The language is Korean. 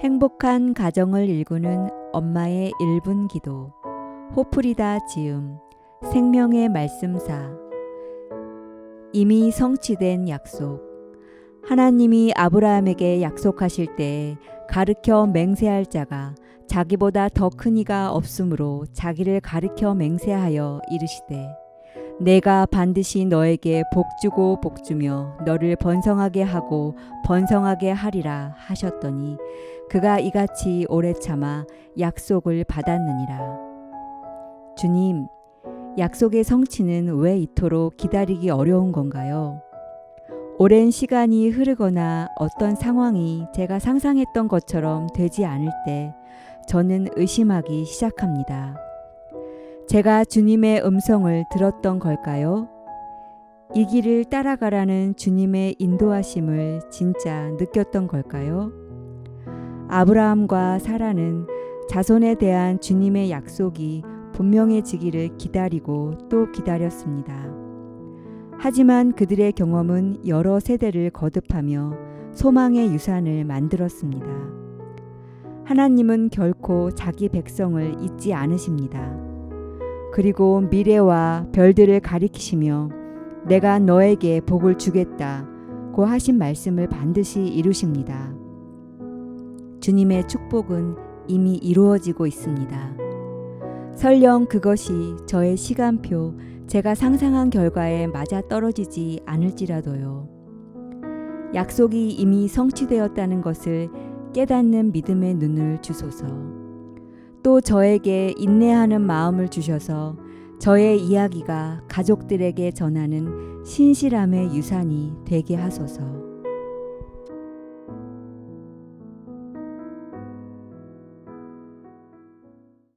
행복한 가정을 일구는 엄마의 1분 기도. 호프리다 지음. 생명의 말씀사. 이미 성취된 약속. 하나님이 아브라함에게 약속하실 때 가르켜 맹세할 자가 자기보다 더 큰 이가 없으므로 자기를 가르켜 맹세하여 이르시되 내가 반드시 너에게 복주고 복주며 너를 번성하게 하고 번성하게 하리라 하셨더니 그가 이같이 오래 참아 약속을 받았느니라. 주님, 약속의 성취는 왜 이토록 기다리기 어려운 건가요? 오랜 시간이 흐르거나 어떤 상황이 제가 상상했던 것처럼 되지 않을 때 저는 의심하기 시작합니다. 제가 주님의 음성을 들었던 걸까요? 이 길을 따라가라는 주님의 인도하심을 진짜 느꼈던 걸까요? 아브라함과 사라는 자손에 대한 주님의 약속이 분명해지기를 기다리고 또 기다렸습니다. 하지만 그들의 경험은 여러 세대를 거듭하며 소망의 유산을 만들었습니다. 하나님은 결코 자기 백성을 잊지 않으십니다. 그리고 미래와 별들을 가리키시며 내가 너에게 복을 주겠다 고 하신 말씀을 반드시 이루십니다. 주님의 축복은 이미 이루어지고 있습니다. 설령 그것이 저의 시간표, 제가 상상한 결과에 맞아 떨어지지 않을지라도요. 약속이 이미 성취되었다는 것을 깨닫는 믿음의 눈을 주소서. 또 저에게 인내하는 마음을 주셔서 저의 이야기가 가족들에게 전하는 신실함의 유산이 되게 하소서.